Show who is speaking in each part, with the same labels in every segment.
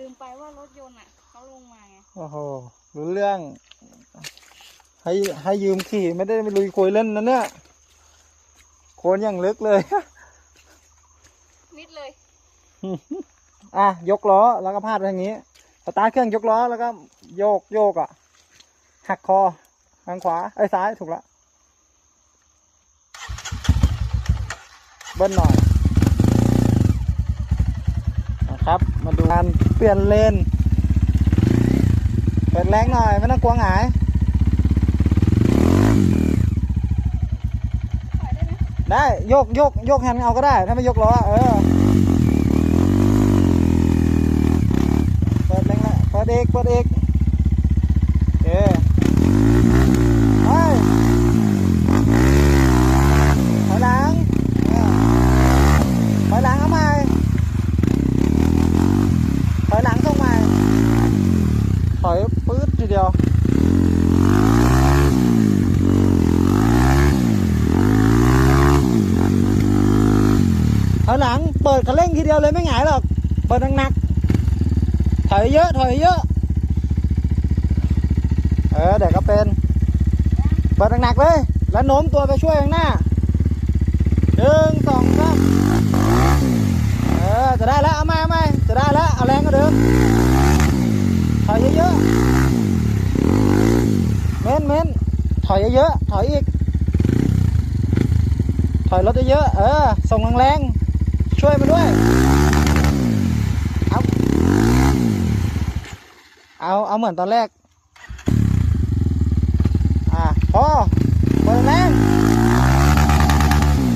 Speaker 1: ลืมไปว่ารถยนต์อะเขาลงมาไง
Speaker 2: โอ้โหรู้เรื่อง ให้ให้ยืมขี่ไม่ได้ไปลุยคุยเล่นนะเนี่ยโคนอย่างลึกเลย
Speaker 1: มิดเลย
Speaker 2: อะยกล้อแล้วก็พาดไปทางนี้สตาร์ทเครื่องยกล้อแล้วก็โยกโยกอะ หักคอทางขวาไอ้ยซ้ายถูกละเบิ้ลหน่อยนะ ครับ มาดูการเปลี่ยนเลนเปิดแรงหน่อย ไม่ต้องกลัวหงาย
Speaker 1: ได้ไหม
Speaker 2: ได้โยกโยกโยกแฮนด์เอาก็ได้ ถ้าไม่ยกล้อเออเปิดแรงละเปิดเอกเปิดเอกเออไปถอยหลังเออถอยหลังเอาใหม่ถอยหลังส่งใหม่ ถอยปื๊ดทีเดียวถอยหลังเปิดคันเร่งทีเดียวเลยไม่หงายหรอก เปิดหนักๆถอยเยอะถอยเยอะเออเดี๋ยวก็เป็น เปิดหนักๆเลย แล้วโน้มตัวไปช่วยข้างหน้าหนึ่งสองสามเออจะได้แล้วเอาไมเอาไมจะได้แล้วเอาแรงก็เดิม ถอยเยอะๆเม้นเม้นถอยเยอะๆถอยอีก ถอยรถเยอะๆเออ ส่งแรงๆช่วยมาด้วย เอาเอาเอาเหมือนตอนแรก อะพอเปิดแรง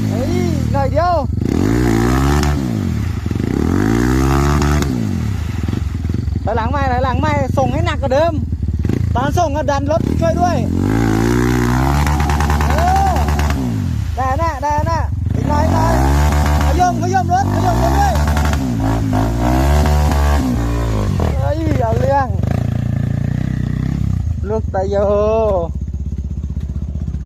Speaker 2: เฮ้ยหน่อยเดียว ถอยหลังไม่ถอยหลังไม่ส่งให้หนักกว่าเดิม ตอนส่งก็ดันรถช่วยด้วยเออได้นะได้นะอีกหน่อยหน่อยขยมขยมรถขยมรถด้วยเฮ้ยเอาเรื่องลูกตาโย